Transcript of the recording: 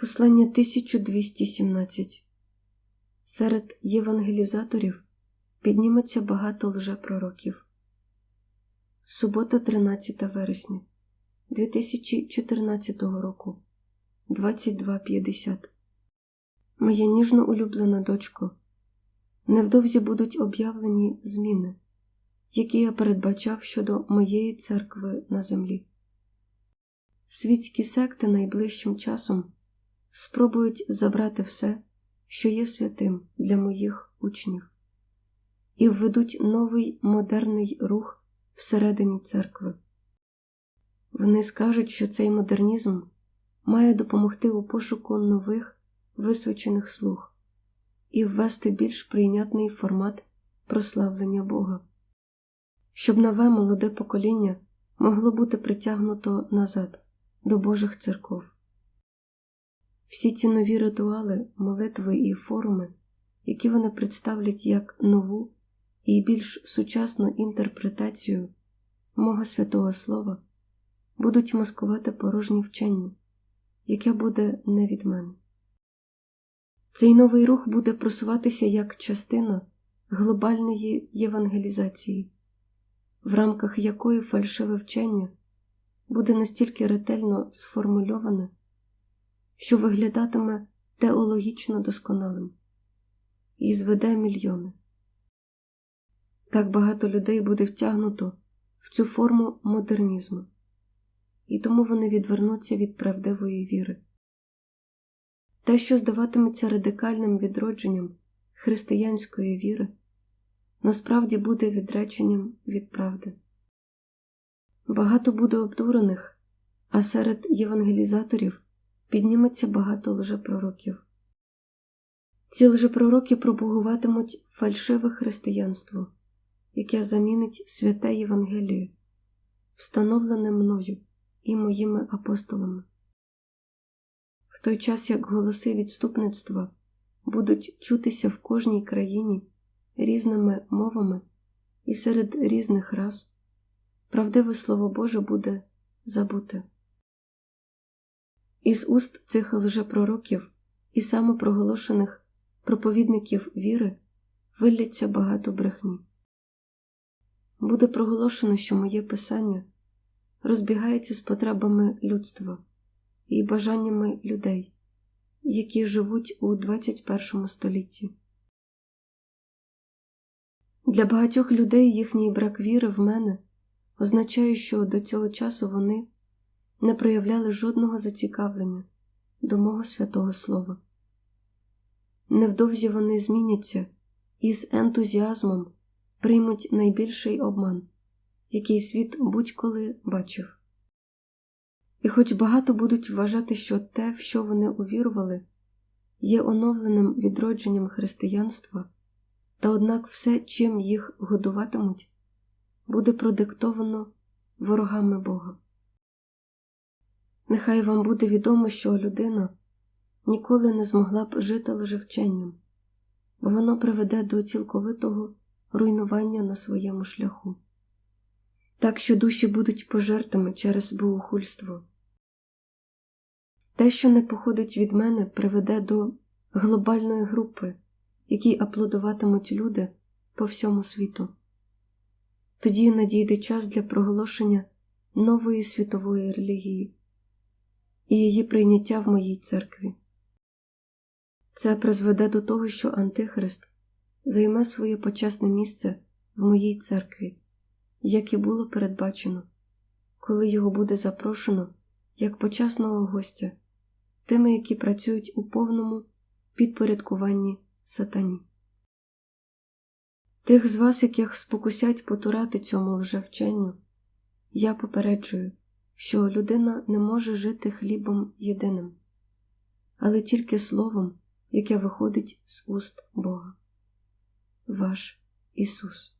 Послання 1217 Серед євангелізаторів підніметься багато лжепророків. Субота, 13 вересня 2014 року 22.50 Моя ніжно улюблена дочко, невдовзі будуть об'явлені зміни, які я передбачав щодо моєї церкви на землі. Світські секти найближчим часом спробують забрати все, що є святим для моїх учнів, і введуть новий модерний рух всередині церкви. Вони скажуть, що цей модернізм має допомогти у пошуку нових висвячених слуг і ввести більш прийнятний формат прославлення Бога, щоб нове молоде покоління могло бути притягнуто назад до Божих церков. Всі ці нові ритуали, молитви і форуми, які вони представлять як нову і більш сучасну інтерпретацію мого святого Слова, будуть маскувати порожні вчення, яке буде не від мене. Цей новий рух буде просуватися як частина глобальної євангелізації, в рамках якої фальшиве вчення буде настільки ретельно сформульоване, що виглядатиме теологічно досконалим і зведе мільйони. Так багато людей буде втягнуто в цю форму модернізму, і тому вони відвернуться від правдивої віри. Те, що здаватиметься радикальним відродженням християнської віри, насправді буде відреченням від правди. Багато буде обдурених, а серед євангелізаторів підніметься багато лжепророків. Ці лжепророки пропагуватимуть фальшиве християнство, яке замінить святе Євангеліє, встановлене мною і моїми апостолами. В той час як голоси відступництва будуть чутися в кожній країні різними мовами і серед різних рас, правдиве Слово Боже буде забуте. Із уст цих лжепророків і самопроголошених проповідників віри вилляться багато брехні. Буде проголошено, що моє писання розбігається з потребами людства і бажаннями людей, які живуть у 21 столітті. Для багатьох людей їхній брак віри в мене означає, що до цього часу вони не проявляли жодного зацікавлення до мого святого Слова. Невдовзі вони зміняться і з ентузіазмом приймуть найбільший обман, який світ будь-коли бачив. І хоч багато будуть вважати, що те, в що вони увірували, є оновленим відродженням християнства, та однак все, чим їх годуватимуть, буде продиктовано ворогами Бога. Нехай вам буде відомо, що людина ніколи не змогла б жити лише вченням, бо воно приведе до цілковитого руйнування на своєму шляху, так що душі будуть пожертвами через богохульство. Те, що не походить від мене, приведе до глобальної групи, якій аплодуватимуть люди по всьому світу. Тоді надійде час для проголошення нової світової релігії і її прийняття в моїй церкві. Це призведе до того, що Антихрист займе своє почесне місце в моїй церкві, як і було передбачено, коли його буде запрошено як почесного гостя, тими, які працюють у повному підпорядкуванні сатані. Тих з вас, яких спокусять потурати цьому лжевченню, я попереджую, що людина не може жити хлібом єдиним, але тільки словом, яке виходить з уст Бога. Ваш Ісус.